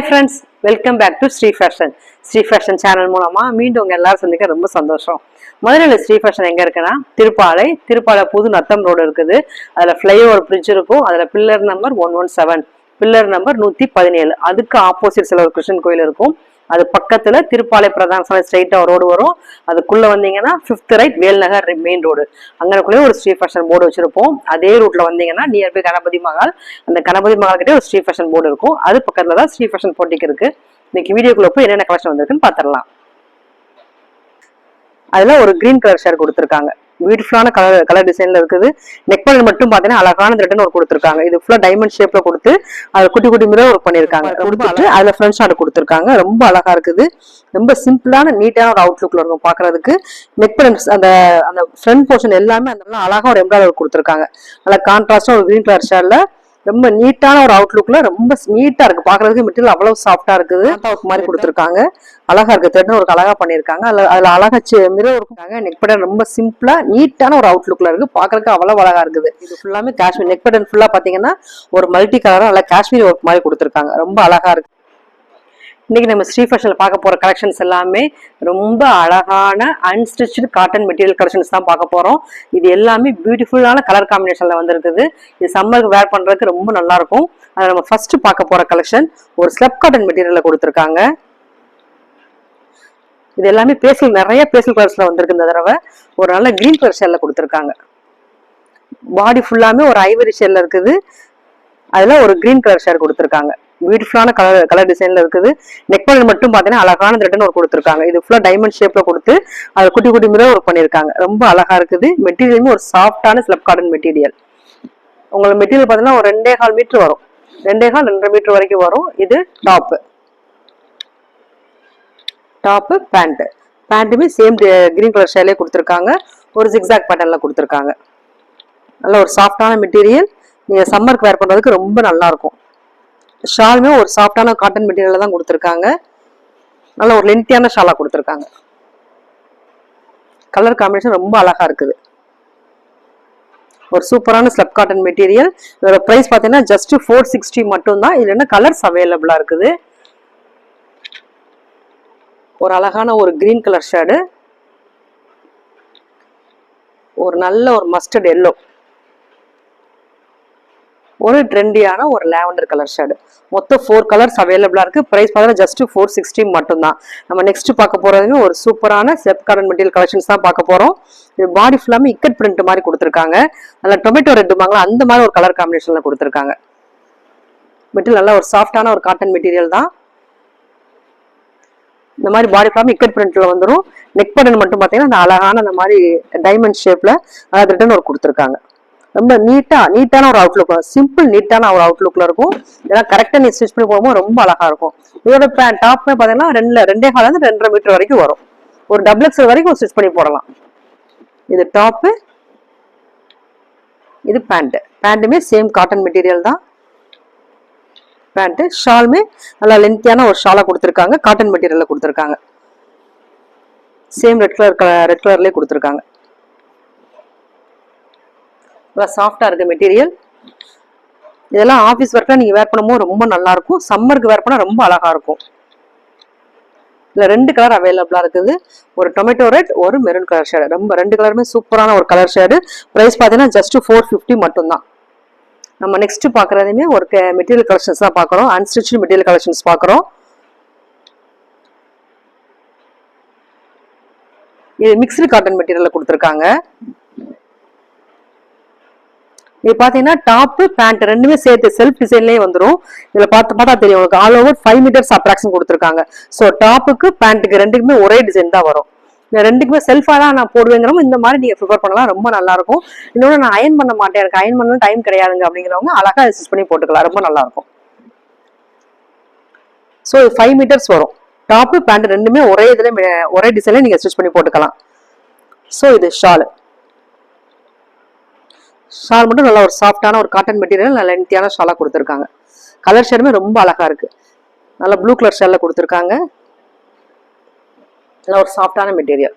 Hi friends welcome back to Sri fashion Sri fashion channel மூலமா மீண்டும் உங்கள் எல்லாரும் சந்திக்க ரொம்ப சந்தோஷம். மதுரையில் ஸ்ரீ ஃபேஷன் எங்கே இருக்குன்னா திருப்பாலை திருப்பாலை புது நத்தம் ரோடு இருக்குது. அதில் ஃப்ளைஓவர் பிரிட்ஜ் இருக்கும். அதில் pillar number one one seven pillar number நூற்றி பதினேழு. அதுக்கு ஆப்போசிட் சில ஒரு கிருஷ்ணன் கோயில் இருக்கும். அது பக்கத்துல திருப்பாலை பிரதான சாலை ஸ்ட்ரைட்டா ரோடு வரும். அதுக்குள்ள வந்தீங்கன்னா fifth right Velnagar main road அங்கனக்குள்ளே ஒரு ஸ்ரீ ஃபேஷன் போர்டு வச்சிருப்போம். அதே ரூட்ல வந்தீங்கன்னா நியர்பை கணபதி மகால் அந்த கணபதி மகால் கிட்டே ஒரு ஸ்ரீ ஃபேஷன் போர்டு இருக்கும். அது பக்கத்துல தான் ஸ்ரீ ஃபேஷன் போட்டிக்கு இருக்கு. இன்னைக்கு வீடியோக்குள்ள போய் என்னென்ன கலெக்ஷன் வந்திருக்குன்னு பாத்திரலாம் அதுல ஒரு கிரீன் கலர் ஷேர் கொடுத்துருக்காங்க. பியூட்டிஃபுல்லான கலர் கலர் டிசைன்ல இருக்குது. நெக் பண்ணி மட்டும் பாத்தீங்கன்னா அழகான த்ரெட்னு ஒரு கொடுத்துருக்காங்க. இது ஃபுல்லா டைமண்ட் ஷேப்ல கொடுத்து அது குட்டி குட்டி மிரர் ஒர்க் பண்ணிருக்காங்க கொடுத்துட்டு அதுல ஃப்ரண்ட் ஷாட் கொடுத்துருக்காங்க. ரொம்ப அழகா இருக்குது. ரொம்ப சிம்பிளான நீட்டான ஒரு அவுட்லுக்ல இருக்கும் பாக்குறதுக்கு நெக் பண்ண அந்த அந்த ஃப்ரண்ட் போர்ஷன் எல்லாமே அந்த அழகா ஒரு எம்ப்ராய்டரி கொடுத்துருக்காங்க. நல்லா கான்ட்ராஸ்டா ஒரு கிரீன் கலர் ஷேர்ல ரொம்ப நீட்டான ஒரு அவுட்லுக்ல ரொம்ப நீட்டா இருக்கு. பாக்குறதுக்கு மெட்டீரியல் அவ்வளவு சாஃப்டா இருக்குது. ஒர்க் மாதிரி கொடுத்துருக்காங்க. அழகா இருக்கு. த்ரெட்னு ஒரு அழகா பண்ணிருக்காங்க அதுல அதுல அழகா மிரர் இருக்காங்க நெக் பட்டன் ரொம்ப சிம்பிளா நீட்டான ஒரு அவுட்லுக்ல இருக்கு. பாக்குறதுக்கு அவ்வளவு அழகா இருக்குது. இது ஃபுல்லாமே காஷ்மீர். நெக் பட்டன் ஃபுல்லா பாத்தீங்கன்னா ஒரு மல்டி கலரா நல்லா காஷ்மீர் ஒர்க் மாதிரி கொடுத்துருக்காங்க. ரொம்ப அழகா இருக்கு. இன்னைக்கு நம்ம ஸ்ரீ பார்க்க போகிற கலெக்ஷன்ஸ் எல்லாமே ரொம்ப அழகான அன்ஸ்டிச்சு காட்டன் மெட்டீரியல் கலெக்ஷன்ஸ் தான் பார்க்க போகிறோம் இது எல்லாமே பியூட்டிஃபுல்லான கலர் காம்பினேஷனில் வந்திருக்குது. இது சம்மருக்கு வேர் பண்ணுறதுக்கு ரொம்ப நல்லாயிருக்கும் அதை நம்ம ஃபஸ்ட்டு பார்க்க போகிற கலெக்ஷன் ஒரு ஸ்லப் காட்டன் மெட்டீரியலில் கொடுத்துருக்காங்க. இது எல்லாமே பேசல் நிறைய பேசல் கலர்ஸில் வந்திருக்கு இந்த தடவை. ஒரு நல்ல க்ரீன் கலர் ஷேர்ல கொடுத்துருக்காங்க. பாடி ஃபுல்லாமே ஒரு ஐவரி ஷேர்ல இருக்குது. அதில் ஒரு க்ரீன் கலர் ஷேர் கொடுத்துருக்காங்க. பியூட்டிஃபுல்லான கலர் கலர் டிசைன்ல இருக்குது. நெக் பண்ணல் மட்டும் பார்த்தீங்கன்னா அழகான த்ரெட்னு ஒரு கொடுத்துருக்காங்க. இது ஃபுல்லா டைமண்ட் ஷேப்ல கொடுத்து அது குட்டி குட்டி மிரர் ஒர்க் பண்ணியிருக்காங்க. ரொம்ப அழகா இருக்குது. மெட்டீரியலுமே ஒரு சாஃப்டான ஸ்லப் கார்டன் மெட்டீரியல் உங்களுக்கு மெட்டீரியல் பார்த்தீங்கன்னா ஒரு ரெண்டே கால் மீட்டர் வரும். ரெண்டே கால் ரெண்டரை மீட்டர் வரைக்கும் வரும். இது டாப்பு டாப்பு பேண்ட் பேண்ட்டுமே சேம் கிரீன் கலர் ஷேலே கொடுத்துருக்காங்க. ஒரு ஜிக்ஸாக் பேட்டர்ல கொடுத்துருக்காங்க. நல்ல ஒரு சாஃப்டான மெட்டீரியல் நீங்க சம்மருக்கு வேர் பண்றதுக்கு ரொம்ப நல்லா இருக்கும். ஷாலுமே ஒரு சாஃப்டான காட்டன் மெட்டீரியல் தான் கொடுத்துருக்காங்க. நல்ல ஒரு லென்த்தியான ஷாலாக கொடுத்துருக்காங்க. கலர் காம்பினேஷன் ரொம்ப அழகாக இருக்குது. ஒரு சூப்பரான ஸ்லப் காட்டன் மெட்டீரியல் இதோட ப்ரைஸ் பார்த்தீங்கன்னா ஜஸ்ட் ஃபோர் சிக்ஸ்டி மட்டும் தான் என்ன கலர்ஸ் அவைலபிளாக இருக்குது? ஒரு அழகான ஒரு க்ரீன் கலர் ஷேடு ஒரு நல்ல ஒரு மஸ்டர்ட் எல்லோ ஒரு ட்ரெண்டியான ஒரு லேவண்டர் கலர் ஷேடு மொத்தம் ஃபோர் கலர்ஸ் அவைலபிளாக இருக்குது ப்ரைஸ் பார்த்தீங்கன்னா ஜஸ்ட் ஃபோர் சிக்ஸ்டி மட்டும்தான். நம்ம நெக்ஸ்ட் பார்க்க போறதுமே ஒரு சூப்பரான செப் கார்டன் மெட்டீரியல் கலெக்ஷன்ஸ் தான் பார்க்க போகிறோம் இது பாடி ஃபுல்லாமே இக்கட் பிரிண்ட் மாதிரி கொடுத்துருக்காங்க. அதில் டொமேட்டோ ரெட் வாங்கலாம் அந்த மாதிரி ஒரு கலர் காம்பினேஷனில் கொடுத்துருக்காங்க. மெட்டீரியல் நல்லா ஒரு சாஃப்டான ஒரு காட்டன் மெட்டீரியல் தான். இந்த மாதிரி பாடி ஃபுல்லாமே இக்கட் பிரிண்ட்ல வந்துடும் நெக் பட்டன் மட்டும் பார்த்தீங்கன்னா அந்த அழகான அந்த மாதிரி டைமண்ட் ஷேப்ல அதாவது ரிட்டன் ஒரு கொடுத்துருக்காங்க. ரொம்ப நீட்டா நீட்டான ஒரு அவுட்லுக் சிம்பிள் நீட்டான ஒரு அவுட்லுக்ல இருக்கும். ஏன்னா கரெக்டா நீ ஸ்டிச் பண்ணி போகும்போது ரொம்ப அழகா இருக்கும். இதோட பேண்ட் டாப்மே பாத்தீங்கன்னா ரெண்டுல ரெண்டே கால இருந்து ரெண்டரை மீட்டர் வரைக்கும் வரும். ஒரு டபுள் எக்ஸல் வரைக்கும் ஸ்டிச் பண்ணி போடலாம். இது டாப்பு இது பேண்ட் பேண்ட்டுமே சேம் காட்டன் மெட்டீரியல் தான். பேண்ட்டு ஷாலுமே நல்லா லென்த்தியான ஒரு ஷாலா கொடுத்துருக்காங்க. காட்டன் மெட்டீரியல்ல கொடுத்துருக்காங்க. சேம் ரெட் கலர் ரெட் கலர்லேயே கொடுத்துருக்காங்க. நல்லா சாஃப்டாக இருக்குது மெட்டீரியல் இதெல்லாம் ஆஃபீஸ் ஒர்க்கில் நீங்கள் வேர் பண்ணும்போது ரொம்ப நல்லா இருக்கும். சம்மருக்கு வேர் பண்ணால் ரொம்ப அழகாக இருக்கும். இதில் ரெண்டு கலர் அவைலபிளாக இருக்குது. ஒரு டொமேட்டோ ரெட் ஒரு மெரூன் கலர் ஷேடு ரொம்ப ரெண்டு கலருமே சூப்பரான ஒரு கலர் ஷேடு ப்ரைஸ் பார்த்தீங்கன்னா ஜஸ்ட் ஃபோர் ஃபிஃப்டி மட்டும்தான். நம்ம நெக்ஸ்ட் பார்க்குறதுமே ஒரு மெட்டீரியல் கலெக்ஷன்ஸ் தான் பார்க்குறோம் அன்ஸ்டிச்சு மெட்டீரியல் கலெக்ஷன்ஸ் பார்க்குறோம் இது மிக்ஸ்டு காட்டன் மெட்டீரியலில் கொடுத்துருக்காங்க. இது பாத்தீங்கன்னா டாப் பேண்ட் ரெண்டுமே சேர்த்து செல்ஃப் டிசைன்லயே வந்துடும் இதுல பார்த்து பார்த்தா தெரியும் உங்களுக்கு ஆல் ஓவர் ஃபைவ் மீட்டர்ஸ் அப்ராக்ஷன் கொடுத்துருக்காங்க. ஸோ டாப்புக்கு பேண்ட்டுக்கு ரெண்டுக்குமே ஒரே டிசைன் தான் வரும். இந்த ரெண்டுக்குமே செல்ஃபாக தான் நான் போடுவேங்கிறவங்க இந்த மாதிரி நீங்கள் ப்ரிஃபர் பண்ணலாம். ரொம்ப நல்லா இருக்கும். இன்னொன்று நான் அயன் பண்ண மாட்டேன். எனக்கு அயன் பண்ண டைம் கிடையாதுங்க அப்படிங்கிறவங்க அழகாக அட்ஜஸ்ட் பண்ணி போட்டுக்கலாம். ரொம்ப நல்லா இருக்கும். ஸோ இது ஃபைவ் மீட்டர்ஸ் வரும். டாப்பு பேண்ட் ரெண்டுமே ஒரே இதில் ஒரே டிசைனில் நீங்கள் ஸ்டிச் பண்ணி போட்டுக்கலாம். ஸோ இது ஷாலு ஷால் மட்டும் நல்ல ஒரு சாஃப்டான ஒரு காட்டன் மெட்டீரியல் நல்ல லென்த்தியான ஷாலாக கொடுத்துருக்காங்க. கலர் ஷேடுமே ரொம்ப அழகாக இருக்குது நல்ல ப்ளூ கலர் ஷேலில் கொடுத்துருக்காங்க. நல்ல ஒரு சாஃப்டான மெட்டீரியல்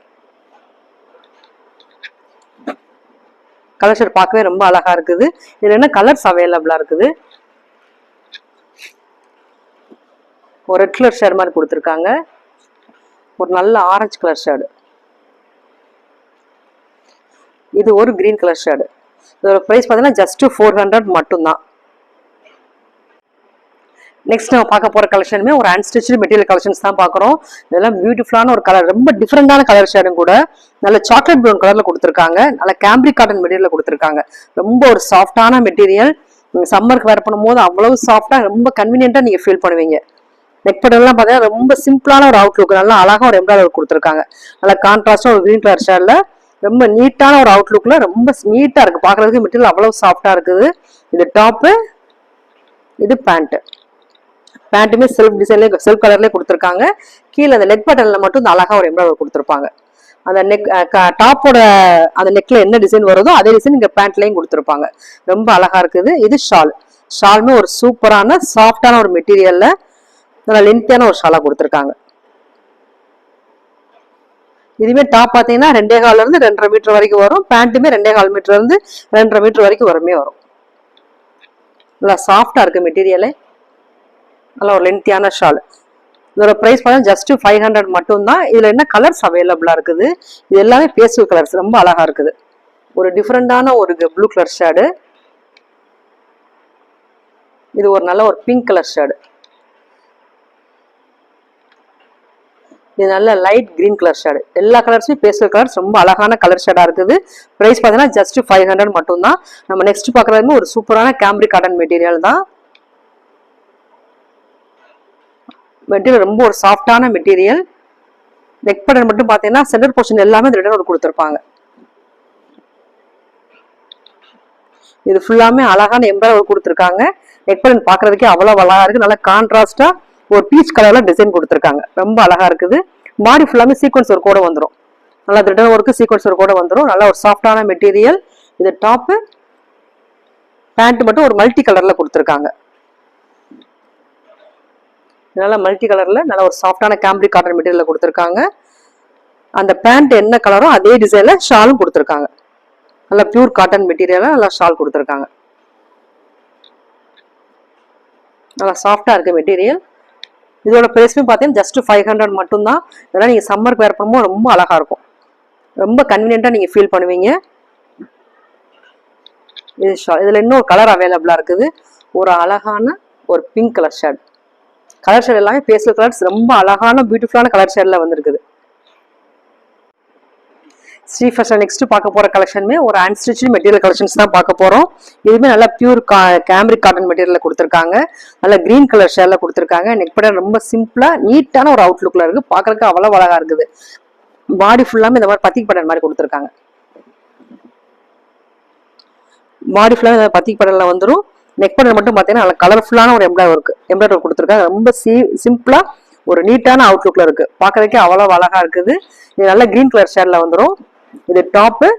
கலர் ஷேட் பார்க்கவே ரொம்ப அழகாக இருக்குது. இதில் என்ன கலர்ஸ் அவைலபிளாக இருக்குது? ஒரு ரெட் கலர் ஷேர் மாதிரி கொடுத்துருக்காங்க. ஒரு நல்ல ஆரஞ்சு கலர் ஷேடு இது ஒரு கிரீன் கலர் ஷேடு இதோட ப்ரைஸ் பார்த்தீங்கன்னா ஜஸ்ட் ஃபோர் ஹண்ட்ரட் மட்டும்தான். நெக்ஸ்ட் நம்ம பார்க்க போகிற கலெக்ஷனுமே ஒரு அன்ஸ்டிச்சு மெட்டீரியல் கலெக்ஷன்ஸ் தான் பார்க்குறோம். இதெல்லாம் பியூட்டிஃபுல்லான ஒரு கலர் ரொம்ப டிஃப்ரெண்டான கலர் ஷேடும் கூட நல்ல சாக்லேட் ப்ரௌன் கலரில் கொடுத்துருக்காங்க. நல்ல கேம்ப்ரிக் காட்டன் மெட்டீரியல் கொடுத்துருக்காங்க. ரொம்ப ஒரு சாஃப்டான மெட்டீரியல் நீங்க சம்மருக்கு வேர் பண்ணும்போது அவ்வளவு சாஃப்டாக ரொம்ப கன்வீனியண்ட்டாக நீங்கள் ஃபீல் பண்ணுவீங்க. நெக் பட்டன்லாம் பார்த்தீங்கன்னா ரொம்ப சிம்பிளான ஒரு அவுட்லுக் நல்லா அழகாக ஒரு எம்ப்ராய்டர் கொடுத்துருக்காங்க. நல்லா கான்ட்ராஸ்டாக ஒரு கிரீன் கலர் ஷேடில் ரொம்ப நீட்டான ஒரு அவுட்லுக்கில் ரொம்ப நீட்டாக இருக்குது பார்க்குறதுக்கு மெட்டீரியல் அவ்வளோ சாஃப்டாக இருக்குது. இது டாப்பு இது பேண்ட்டு பேண்ட்டுமே செல்ஃப் டிசைன்லேயே செல்ஃப் கலர்லேயே கொடுத்துருக்காங்க. கீழே அந்த நெக் பட்டனில் மட்டும் இந்த அழகாக ஒரு எம்ப்ராய்டர் கொடுத்துருப்பாங்க. அந்த நெக் டாப்போட அந்த நெக்ல என்ன டிசைன் வருதோ அதே டிசைன் இங்கே பேண்ட்லேயும் கொடுத்துருப்பாங்க. ரொம்ப அழகாக இருக்குது. இது ஷால் ஷாலுமே ஒரு சூப்பரான சாஃப்டான ஒரு மெட்டீரியலில் நல்லா லென்த்தியான ஒரு ஷாலாக கொடுத்துருக்காங்க. இதுவே டாப் பார்த்தீங்கன்னா ரெண்டே கால்ல இருந்து ரெண்டரை மீட்டர் வரைக்கும் வரும். பேண்ட்டுமே ரெண்டே கால் மீட்டர் இருந்து ரெண்டரை மீட்டர் வரைக்கும் வருமே வரும். நல்லா சாஃப்டா இருக்கு மெட்டீரியலே நல்லா ஒரு லென்த்தியான ஷால் இதோட ப்ரைஸ் பார்த்தா ஜஸ்ட் ஃபைவ் ஹண்ட்ரட் மட்டும்தான். இதுல என்ன கலர்ஸ் அவைலபிளா இருக்குது? இது எல்லாமே பேஸ்டல் கலர்ஸ் ரொம்ப அழகா இருக்குது. ஒரு டிஃப்ரெண்டான ஒரு ப்ளூ கலர் ஷேடு இது ஒரு நல்ல ஒரு பிங்க் கலர் ஷேடு இது நல்ல லைட் கிரீன் கலர் ஷேடு எல்லா கலர்ஸுமே பேஸ்டல் கலர்ஸ் ரொம்ப அழகான கலர் ஷேடாக இருக்குது. ப்ரைஸ் பார்த்தீங்கன்னா ஜஸ்ட் ஃபைவ் ஹண்ட்ரட் மட்டும்தான். நம்ம நெக்ஸ்ட் பார்க்குறதுமே ஒரு சூப்பரான கேம்ப்ரிக் காட்டன் மெட்டீரியல் தான். மெட்டீரியல் ரொம்ப ஒரு சாஃப்டான மெட்டீரியல் நெக் பட்டன் மட்டும் பார்த்தீங்கன்னா சென்டர் போர்ஷன் எல்லாமே இந்த ரிட்டர்ன் கொடுத்துருப்பாங்க. இது ஃபுல்லாமே அழகான எம்ப்ராய்டரி கொடுத்துருக்காங்க. நெக் பட்டன் பார்க்கறதுக்கே அவ்வளோ அழகாக இருக்குது நல்லா கான்ட்ராஸ்டா ஒரு பீச் கலர்ல டிசைன் கொடுத்துருக்காங்க. ரொம்ப அழகா இருக்குது. பாடி ஃபுல்லாமே சீக்வன்ஸ் ஒரு கூட வந்துடும் நல்லா ரிட்டர்ன் ஒர்க்கு சீக்வன்ஸ் ஒரு கூட வந்துடும் நல்லா ஒரு சாஃப்டான மெட்டீரியல் இது டாப்பு பேண்ட் மட்டும் ஒரு மல்டி கலர்ல கொடுத்துருக்காங்க. நல்லா மல்டி கலர்ல நல்ல ஒரு சாஃப்டான கேம்பிரிக் காட்டன் மெட்டீரியல் கொடுத்துருக்காங்க. அந்த பேண்ட் என்ன கலரோ அதே டிசைன்ல ஷாலும் கொடுத்துருக்காங்க. நல்லா பியூர் காட்டன் மெட்டீரியல்ல நல்லா ஷால் கொடுத்துருக்காங்க. நல்லா சாஃப்டா இருக்கு மெட்டீரியல் இதோட பிரைஸ்மே பார்த்தீங்கன்னா ஜஸ்ட் ஃபைவ் ஹண்ட்ரட் மட்டும்தான். இதெல்லாம் நீங்கள் சம்மருக்கு வேர் பண்ணும்போது ரொம்ப அழகாக இருக்கும். ரொம்ப கன்வீனியண்ட்டாக நீங்கள் ஃபீல் பண்ணுவீங்க. இது ஷா இதில் இன்னொரு கலர் அவைலபிளாக இருக்குது. ஒரு அழகான ஒரு pink colour shade colour shade எல்லாமே பேஸ்டல் கலர்ஸ் ரொம்ப அழகான பியூட்டிஃபுல்லான கலர் ஷேடில் வந்திருக்குது. ஸ்ரீ ஃபர்ஸ்ட் நெக்ஸ்ட் பார்க்க போற கலெக்ஷனுமே ஒரு அன்ஸ்டிச் மெட்டீரியல் கலெக்ஷன்ஸ் தான் பார்க்க போறோம். இதுவுமே நல்லா பியூர் கா கேம்ரிக் காட்டன் மெட்டீரியலில் கொடுத்துருக்காங்க. நல்ல கிரீன் கலர் ஷேர்ல கொடுத்துருக்காங்க. நெக் பட்டன் ரொம்ப சிம்பிளா நீட்டான ஒரு அவுட்லுக்ல இருக்கு. பார்க்கறதுக்கு அவ்வளவு அழகா இருக்குது. பாடி ஃபுல்லாமே இந்த மாதிரி பத்திக் பட்டன் மாதிரி கொடுத்துருக்காங்க. பாடி ஃபுல்லாக இந்த பத்திக் பட்டன்ல வந்துடும் நெக் பட்டன் மட்டும் பார்த்தீங்கன்னா நல்ல கலர்ஃபுல்லான ஒரு எம்ப்ராய்டர் ஒர்க் எம்ப்ராய்டர் கொடுத்துருக்காங்க. ரொம்ப சி சிம்பிளா ஒரு நீட்டான அவுட்லுக்ல இருக்கு. பார்க்குறதுக்கே அவ்வளவு அழகா இருக்குது. இது நல்ல கிரீன் கலர் ஷேட்ல வந்துடும் இது டாப்பு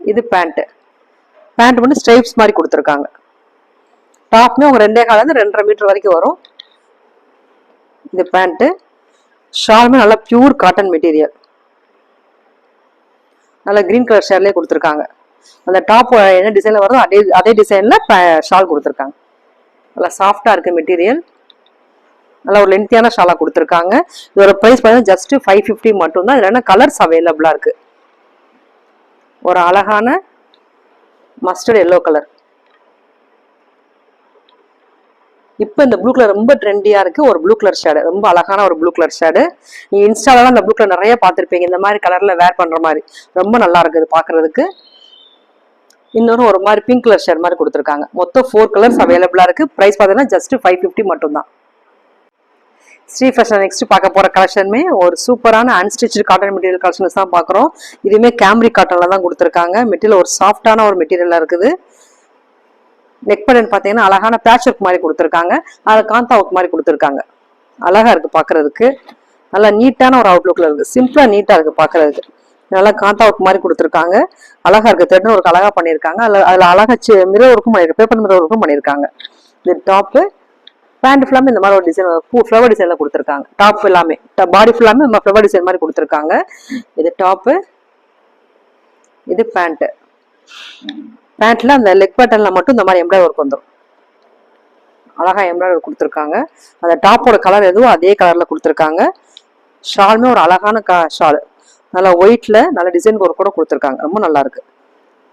இது பேண்ட் பேண்ட் வந்து ஸ்ட்ரைப்ஸ் மாதிரி கொடுத்துருக்காங்க. டாப்மே உங்க ரெண்டே கால இருந்து ரெண்டரை மீட்டர் வரைக்கும் வரும். இது பேண்ட்டு ஷாலுமே நல்லா பியூர் காட்டன் மெட்டீரியல் நல்ல கிரீன் கலர் ஷேர்லேயே கொடுத்துருக்காங்க. அந்த டாப் என்ன டிசைன்ல வருதோ அதே அதே டிசைன்ல ஷால் கொடுத்துருக்காங்க. நல்லா சாஃப்டா இருக்கு மெட்டீரியல் நல்ல ஒரு லென்த்தியான ஷாலாக கொடுத்துருக்காங்க. இதோட ப்ரைஸ் பார்த்தீங்கன்னா ஜஸ்ட் ஃபைவ் ஃபிஃப்டி மட்டும்தான். இதில் என்ன கலர்ஸ் அவைலபிளாக இருக்குது ஒரு அழகான மஸ்டர்ட் எல்லோ கலர் இப்போ இந்த ப்ளூ கலர் ரொம்ப ட்ரெண்டியாக இருக்குது ஒரு ப்ளூ கலர் ஷேடு ரொம்ப அழகான ஒரு ப்ளூ கலர் ஷேடு நீ இன்ஸ்டாலாம் இந்த ப்ளூ கலர் நிறைய பார்த்துருப்பீங்க. இந்த மாதிரி கலரில் வேர் பண்ணுற மாதிரி. ரொம்ப நல்லா இருக்குது பார்க்குறதுக்கு. இன்னொரு ஒரு மாதிரி பிங்க் கலர் ஷேட் மாதிரி கொடுத்துருக்காங்க. மொத்தம் ஃபோர் கலர்ஸ் அவைலபிளாக இருக்குது ப்ரைஸ் பார்த்தீங்கன்னா ஜஸ்ட் ஃபைவ் ஃபிஃப்டி மட்டும்தான். ஸ்ரீ ஃபேஷன் நெக்ஸ்ட் பார்க்க போற கலெக்ஷனுமே ஒரு சூப்பரான அன்ஸ்டிச்சு காட்டன் மெட்டீரியல் கலெக்ஷன்ஸ் தான் பார்க்குறோம். இதுவுமே கேம்ரி காட்டன்ல தான் கொடுத்துருக்காங்க. மெட்டீரியல் ஒரு சாஃப்டான ஒரு மெட்டீரியலா இருக்குது. நெக் பட்டன் பார்த்தீங்கன்னா அழகான பேட்ச் ஒர்க் மாதிரி கொடுத்துருக்காங்க. அதில் காந்தா ஒர்க் மாதிரி கொடுத்துருக்காங்க. அழகா இருக்கு பார்க்குறதுக்கு. நல்லா நீட்டான ஒரு அவுட்லுக்ல இருக்கு. சிம்பிளா நீட்டா இருக்கு பார்க்குறதுக்கு. நல்லா காந்தா ஒர்க் மாதிரி கொடுத்துருக்காங்க. அழகா இருக்கு. த்ரெட்னு ஒர்க் அழகா பண்ணியிருக்காங்க. அதில் அதில் அழகா மிரர் ஒர்க்கும் பேப்பர் மிரர் ஒர்க்கும் பண்ணியிருக்காங்க. இது டாப்பு பேண்ட் ஃபுல்லாமே இந்த மாதிரி ஒரு டிசைன் பூ ஃப்ளவர் டிசைனில் கொடுத்துருக்காங்க. டாப் எல்லாமே. பாடி ஃபுல்லாமே நம்ம ஃப்ளவர் டிசைன் மாதிரி கொடுத்துருக்காங்க. இது டாப்பு இது பேண்ட்டு பேண்ட்ல அந்த லெக் பட்டன்ல மட்டும் இந்த மாதிரி எம்ப்ராய்டர் ஒர்க் வந்துடும் அழகா எம்ப்ராய்டர் கொடுத்துருக்காங்க. அந்த டாப்போட கலர் எதுவோ அதே கலர்ல கொடுத்துருக்காங்க. ஷாலுமே ஒரு அழகான கா ஷால் நல்லா ஒயிட்ல நல்ல டிசைன் ஒர்க் கூட கொடுத்துருக்காங்க. ரொம்ப நல்லா இருக்கு.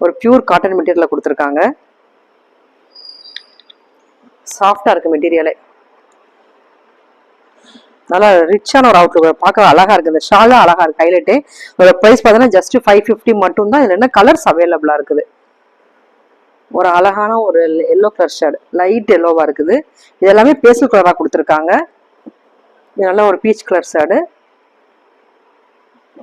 ஒரு பியூர் காட்டன் மெட்டீரியலில் கொடுத்துருக்காங்க. சாஃப்டாக இருக்குது மெட்டீரியலே நல்லா ரிச்சான ஒரு அவுட்லுக் பார்க்க அழகா இருக்கு. இந்த ஷாலும் அழகா இருக்கு. ஹைலைட்டே இதோட ப்ரைஸ் பார்த்தீங்கன்னா ஜஸ்ட் ஃபைவ் ஃபிஃப்டி மட்டும் தான் என்ன கலர்ஸ் அவைலபிளா இருக்குது? ஒரு அழகான ஒரு எல்லோ கலர் ஷேடு லைட் எல்லோவா இருக்குது. இது எல்லாமே பேசல் கலராக கொடுத்துருக்காங்க. இது நல்ல ஒரு பீச் கலர் ஷேடு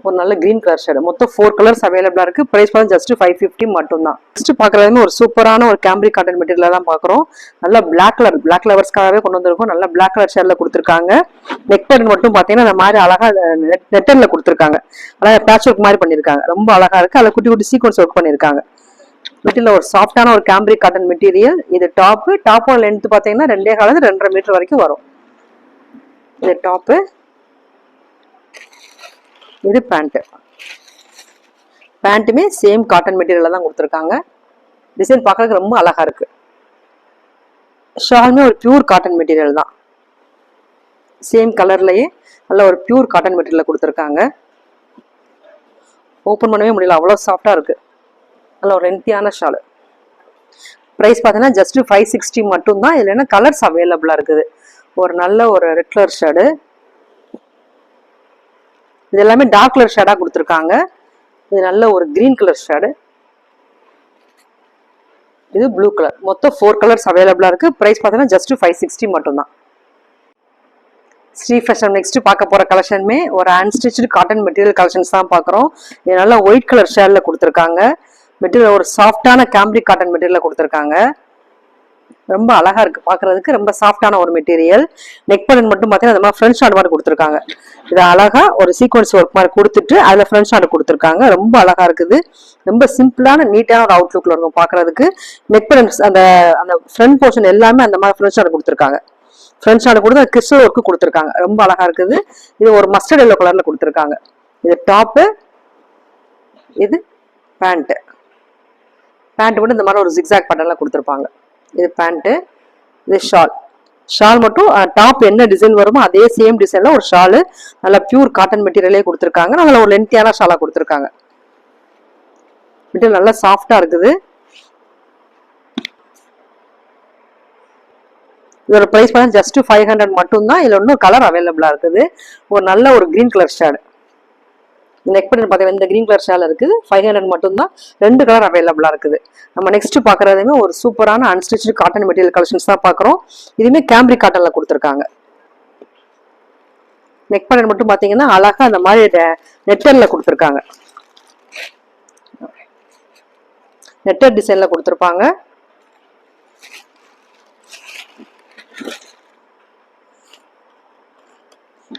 ஒரு நல்ல கிரீன் கலர் ஷேடு மொத்தம் ஃபோர் கலர்ஸ் அவைலபிளாக இருக்குது ப்ரைஸ் பார்த்து ஜஸ்ட் ஃபைவ் ஃபிஃப்டி மட்டும் தான் பார்க்குறதுமே ஒரு சூப்பரான ஒரு கேம்பரி காட்டன் மெட்டீரியல் தான் பார்க்குறோம். நல்ல பிளாக் கலர் பிளாக் லவர்ஸ்க்காகவே கொண்டு வந்திருக்கோம். நல்ல பிளாக் கலர் ஷேரில் கொடுத்துருக்காங்க. நெக் மட்டும் பார்த்தீங்கன்னா அந்த மாதிரி அழகாக நெட்டரில் கொடுத்துருக்காங்க. அழகாக பேட்ச் ஒர்க் மாதிரி பண்ணியிருக்காங்க. ரொம்ப அழகாக இருக்குது அதில் குட்டி குட்டி சீக்வன்ஸ் ஒர்க் பண்ணியிருக்காங்க. மெட்டீரியல் ஒரு சாஃப்டான ஒரு கேம்பரி காட்டன் மெட்டீரியல் இது டாப்பு டாப்போட லென்த் பார்த்தீங்கன்னா ரெண்டே காலத்து ரெண்டரை மீட்டர் வரைக்கும் வரும். இது டாப்பு இது பேண்ட்டு பேண்ட்டுமே சேம் காட்டன் மெட்டீரியலில் தான் கொடுத்துருக்காங்க. டிசைன் பார்க்கறதுக்கு ரொம்ப அழகாக இருக்குது ஷாலுமே ஒரு பியூர் காட்டன் மெட்டீரியல் தான். சேம் கலர்லேயே நல்ல ஒரு பியூர் காட்டன் மெட்டீரியல் கொடுத்துருக்காங்க. ஓப்பன் பண்ணவே முடியல. அவ்வளோ சாஃப்டாக இருக்குது நல்ல ஒரு லென்த்தியான ஷாலு ப்ரைஸ் பார்த்தீங்கன்னா ஜஸ்ட்டு ஃபைவ் சிக்ஸ்டி மட்டும் தான் இதில் என்ன கலர்ஸ் அவைலபிளாக இருக்குது? ஒரு நல்ல ஒரு ரெட் கலர் ஷேடு இது எல்லாமே டார்க் கலர் ஷேடாக கொடுத்துருக்காங்க. இது நல்ல ஒரு கிரீன் கலர் ஷேடு இது ப்ளூ கலர் மொத்தம் ஃபோர் கலர்ஸ் அவைலபிளாக இருக்குது ப்ரைஸ் பார்த்தீங்கன்னா ஜஸ்ட் ஃபைவ் சிக்ஸ்டி மட்டும்தான். ஸ்ரீ ஃபேஷன் நெக்ஸ்ட் பார்க்க போகிற கலெக்ஷனுமே ஒரு அன்ஸ்டிச்சு காட்டன் மெட்டீரியல் கலெக்ஷன்ஸ் தான் பார்க்குறோம். இது நல்லா ஒயிட் கலர் ஷேடில் கொடுத்துருக்காங்க. மெட்டீரியல் ஒரு சாஃப்டான கேம்ப்ரிக் காட்டன் மெட்டீரியலில் கொடுத்துருக்காங்க. ரொம்ப அழகா இருக்கு. பாக்குறதுக்கு ரொம்ப சாஃப்டான ஒரு மெட்டீரியல் நெக் பலன் மட்டும் பார்த்தீங்கன்னா அந்த மாதிரி ஃப்ரண்ட் ஷார்ட் மாதிரி கொடுத்துருக்காங்க. இது அழகா ஒரு சீக்வன்ஸ் ஒர்க் மாதிரி கொடுத்துட்டு அதுல ஃப்ரெண்ட் ஷாட் கொடுத்துருக்காங்க. ரொம்ப அழகா இருக்குது. ரொம்ப சிம்பிளான நீட்டான ஒரு அவுட்லுக்ல இருக்கும் பாக்குறதுக்கு. நெக் பட்டன் அந்த அந்த ஃப்ரண்ட் போர்ஷன் எல்லாமே அந்த மாதிரி ஃப்ரெண்ட் ஷாட் கொடுத்துருக்காங்க. ஃப்ரெண்ட் ஷாட் கொடுத்து கிறிஸ்டல் ஒர்க்கு கொடுத்துருக்காங்க. ரொம்ப அழகா இருக்குது. இது ஒரு மஸ்டர்ட் எல்லோ கலர்ல கொடுத்துருக்காங்க. இது டாப்பு இது பேண்ட்டு பேண்ட் மட்டும் இந்த மாதிரி ஒரு ஜிக்ஸாக் பட்டன்லாம் கொடுத்துருப்பாங்க. இது பேண்ட்டு இது ஷால் ஷால் மட்டும் டாப் என்ன டிசைன் வருமோ அதே சேம் டிசைனில் ஒரு ஷாலு நல்லா பியூர் காட்டன் மெட்டீரியலே கொடுத்துருக்காங்க. நல்லா ஒரு லென்த்தியான ஷாலாக கொடுத்துருக்காங்க. மெட்டீரியல் நல்லா சாஃப்டாக இருக்குது. இதோட ப்ரைஸ் பார்த்தா ஜஸ்ட் ஃபைவ் ஹண்ட்ரட் மட்டும்தான். இதில் இன்னும் கலர் அவைலபிளாக இருக்குது. ஒரு நல்ல ஒரு green colour shade neck button பார்த்தீங்கன்னா இந்த கிரீன் கலர் ஷேல் இருக்குது. ஃபைவ் ஹண்ட்ரட் மட்டும் தான் ரெண்டு கலர் அவைலபிளாக இருக்குது. நம்ம நெக்ஸ்ட் பார்க்குறதுமே ஒரு சூப்பரான அன்ஸ்டிச்சு காட்டன் மெட்டீரியல் கலெக்ஷன்ஸ் தான் பார்க்குறோம் இதுவுமே கேம்ப்ரிக் காட்டனில் கொடுத்துருக்காங்க. நெக் பட்டன் மட்டும் பார்த்தீங்கன்னா அழகா அந்த மாதிரி நெட்டனில் கொடுத்துருக்காங்க. நெட்டர் டிசைனில் கொடுத்துருப்பாங்க.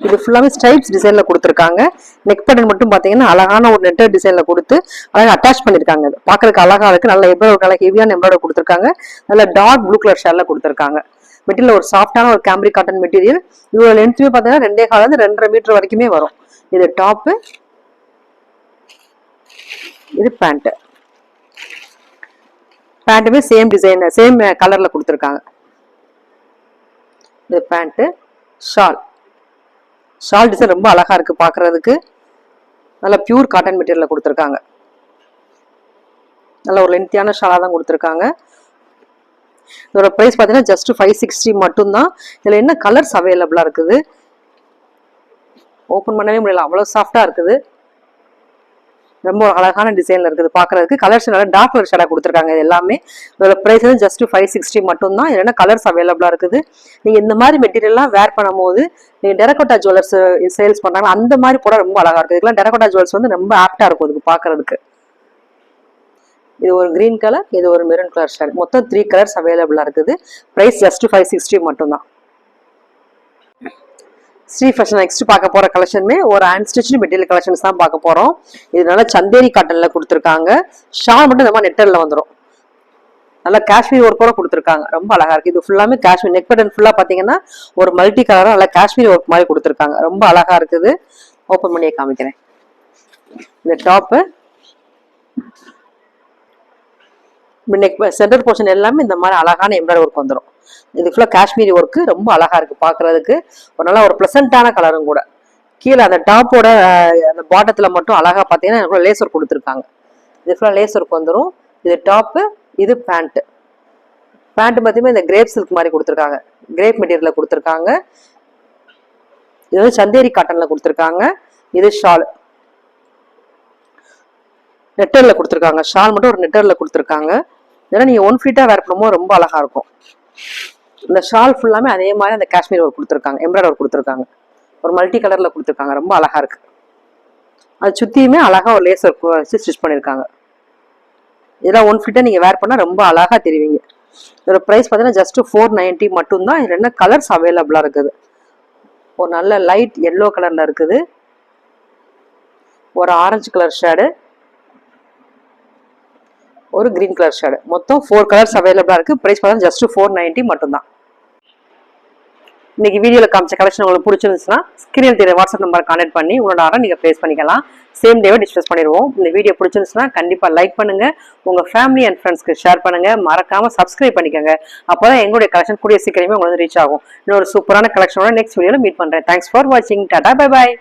இது ஃபுல்லாகவே ஸ்ட்ரைப்ஸ் டிசைனில் கொடுத்துருக்காங்க. நெக் பட்டன் மட்டும் பார்த்தீங்கன்னா அழகான ஒரு நெட்டர் டிசைனில் கொடுத்து அழகாக அட்டாச் பண்ணியிருக்காங்க. பார்க்குறதுக்கு பார்க்கறதுக்கு இருக்குது நல்ல எம்ப்ராய்டர் நல்லா ஹெவியான எம்ப்ராய்டர் கொடுத்துருக்காங்க. நல்ல டார்க் ப்ளூ கலர் ஷேர்ல கொடுத்துருக்காங்க. மெட்டீரியல் ஒரு சாஃப்டான ஒரு கேம்பரி காட்டன் மெட்டீரியல் இதோட லென்த்துமே பார்த்தீங்கன்னா ரெண்டே காலம் ரெண்டரை மீட்டர் வரைக்குமே வரும். இது டாப்பு இது பேண்ட்டு பேண்ட்டுமே சேம் டிசைன் சேம் கலரில் கொடுத்துருக்காங்க. இது பேண்ட்டு ஷால் ஷால் டிசைன் ரொம்ப அழகாக இருக்குது பார்க்குறதுக்கு நல்ல பியூர் காட்டன் மெட்டீரியலில் கொடுத்துருக்காங்க. நல்ல ஒரு லென்த்தியான ஷாலாக தான் கொடுத்துருக்காங்க. இதோட ப்ரைஸ் பார்த்தீங்கன்னா ஜஸ்ட் ஃபைவ் சிக்ஸ்டி மட்டும்தான். இதில் என்ன கலர்ஸ் அவைலபிளாக இருக்குது? ஓப்பன் பண்ணவே முடியல. அவ்வளோ சாஃப்டாக இருக்குது. ரொம்ப அழகான டிசைன்ல இருக்குது. பார்க்குறதுக்கு கலர்ஸ் நல்லா டார்க் கலர் ஷேடாக கொடுத்துருக்காங்க இது எல்லாமே. இதோட ப்ரைஸ் வந்து ஜஸ்ட் ஃபைவ் சிக்ஸ்டி மட்டும் தான் இல்லைன்னா கலர்ஸ் அவைலபிளாக இருக்குது? நீங்கள் இந்த மாதிரி மெட்டீரியல்லாம் வேர் பண்ணும்போது நீங்கள் டெரகோட்டா ஜுவல்லர்ஸ் சேல்ஸ் பண்ணுறாங்க அந்த மாதிரி போட ரொம்ப அழகா இருக்குது. இதுக்கெல்லாம் டெரகோட்டா ஜுவல்ஸ் வந்து ரொம்ப ஆப்டா இருக்கும் இதுக்கு பார்க்குறதுக்கு. இது ஒரு கிரீன் கலர் இது ஒரு மெரூன் கலர் ஷேட் மொத்தம் த்ரீ கலர்ஸ் அவைலபிளாக இருக்குது. ப்ரைஸ் ஜஸ்ட் ஃபைவ் சிக்ஸ்டி மட்டும்தான். ஸ்ரீ ஃபேஷன் நெக்ஸ்ட் பார்க்க போகிற கலெக்ஷனுமே ஒரு ஹேண்ட் ஸ்டிச் மெட்டீரியல் கலெக்ஷன்ஸ் தான் பார்க்க போகிறோம் இதனால சந்தேரி காட்டனில் கொடுத்துருக்காங்க. ஷால் மட்டும் இந்த மாதிரி நெட்டரில் வந்துடும் நல்லா காஷ்மீர் ஒர்க்கோட கொடுத்துருக்காங்க. ரொம்ப அழகா இருக்கு. இது ஃபுல்லாமே காஷ்மீர் நெக் பட்டன் ஃபுல்லாக பார்த்தீங்கன்னா ஒரு மல்டி கலராக நல்லா காஷ்மீர் ஒர்க் மாதிரி கொடுத்துருக்காங்க. ரொம்ப அழகா இருக்குது. ஓப்பன் பண்ணியே காமிக்கிறேன். இந்த டாப்பு நெக் சென்டர் போர்ஷன் எல்லாமே இந்த மாதிரி அழகான எம்ப்ராய்டரி ஒர்க் வந்துடும் இது ஃபுல்லாக காஷ்மீரி ஒர்க்கு ரொம்ப அழகாக இருக்குது பார்க்குறதுக்கு ஒரு நல்ல ஒரு ப்ளசண்ட்டான கலரும் கூட. கீழே அந்த டாப்போட அந்த பாட்டத்தில் மட்டும் அழகாக பார்த்தீங்கன்னா எனக்கு லேசர் கொடுத்துருக்காங்க. இது ஃபுல்லாக லேஸ் ஒர்க் வந்துடும் இது டாப்பு இது பேண்ட்டு பேண்ட்டு பார்த்தீங்கன்னா இந்த கிரேப் சில்க் மாதிரி கொடுத்துருக்காங்க. கிரேப் மெட்டீரியலில் கொடுத்துருக்காங்க. இது வந்து சந்தேரி காட்டனில் கொடுத்துருக்காங்க. இது ஷால் நெட்டரில் கொடுத்துருக்காங்க. ஷால் மட்டும் ஒரு நெட்டரில் கொடுத்துருக்காங்க. இதெல்லாம் நீங்கள் ஒன் ஃபீட்டாக வேர் பண்ணும்போது ரொம்ப அழகாக இருக்கும். இந்த ஷால் ஃபுல்லாமே அதே மாதிரி அந்த காஷ்மீர் ஒர்க் கொடுத்துருக்காங்க எம்ப்ராய்டர் ஒர்க் கொடுத்துருக்காங்க. ஒரு மல்டி கலரில் கொடுத்துருக்காங்க ரொம்ப அழகாக இருக்குது அது சுற்றியுமே அழகாக ஒரு லேஸ் ஒர்க் வச்சு ஸ்டிச் பண்ணியிருக்காங்க இதெல்லாம் ஒன் ஃபிட்டாக நீங்கள் வேர் பண்ணால் ரொம்ப அழகாக தெரிவிங்க. இதோட ப்ரைஸ் பார்த்தீங்கன்னா ஜஸ்ட் ஃபோர் நைன்ட்டி மட்டும்தான். இதில் என்ன கலர்ஸ் அவைலபிளாக இருக்குது? ஒரு நல்ல லைட் எல்லோ கலரில் இருக்குது. ஒரு ஆரஞ்சு கலர் ஷேடு ஒரு கிரீன் கலர் ஷேடு மொத்தம் ஃபோர் கலர்ஸ் அவைலபிளாக இருக்குது ப்ரைஸ் பார்த்தா ஜஸ்ட் ஃபோர் நைன்ட்டி மட்டும்தான். இன்னைக்கு வீடியோவில் காமிச்ச கலெக்ஷன் உங்களுக்கு பிடிச்சிருந்துச்சுன்னா ஸ்கிரீன் தெரிய வாட்ஸ்அப் நம்பர் கான்டெக்ட் பண்ணி உங்களோட ஆரம் நீங்கள் ப்ளேஸ் பண்ணிக்கலாம். சேம் டேவை டிஸ்கஸ் பண்ணிடுவோம். இந்த வீடியோ பிடிச்சிருந்துச்சுன்னா கண்டிப்பாக லைக் பண்ணுங்கள் உங்கள் ஃபேமிலி அண்ட் ஃப்ரெண்ட்ஸ்க்கு ஷேர் பண்ணுங்க. மறக்காமல் சப்ஸ்கிரைப் பண்ணிக்கோங்க. அப்போ தான் எங்களுடைய கலெக்ஷன் கூடிய சீக்கிரமே உங்களுக்கு வந்து ரீச் ஆகும். இன்னொரு சூப்பரான கலெக்ஷனோட நெக்ஸ்ட் வீடியோவில் மீட் பண்ணுறேன் தேங்க்ஸ் ஃபார் வாட்சிங் டாடா பை பாய்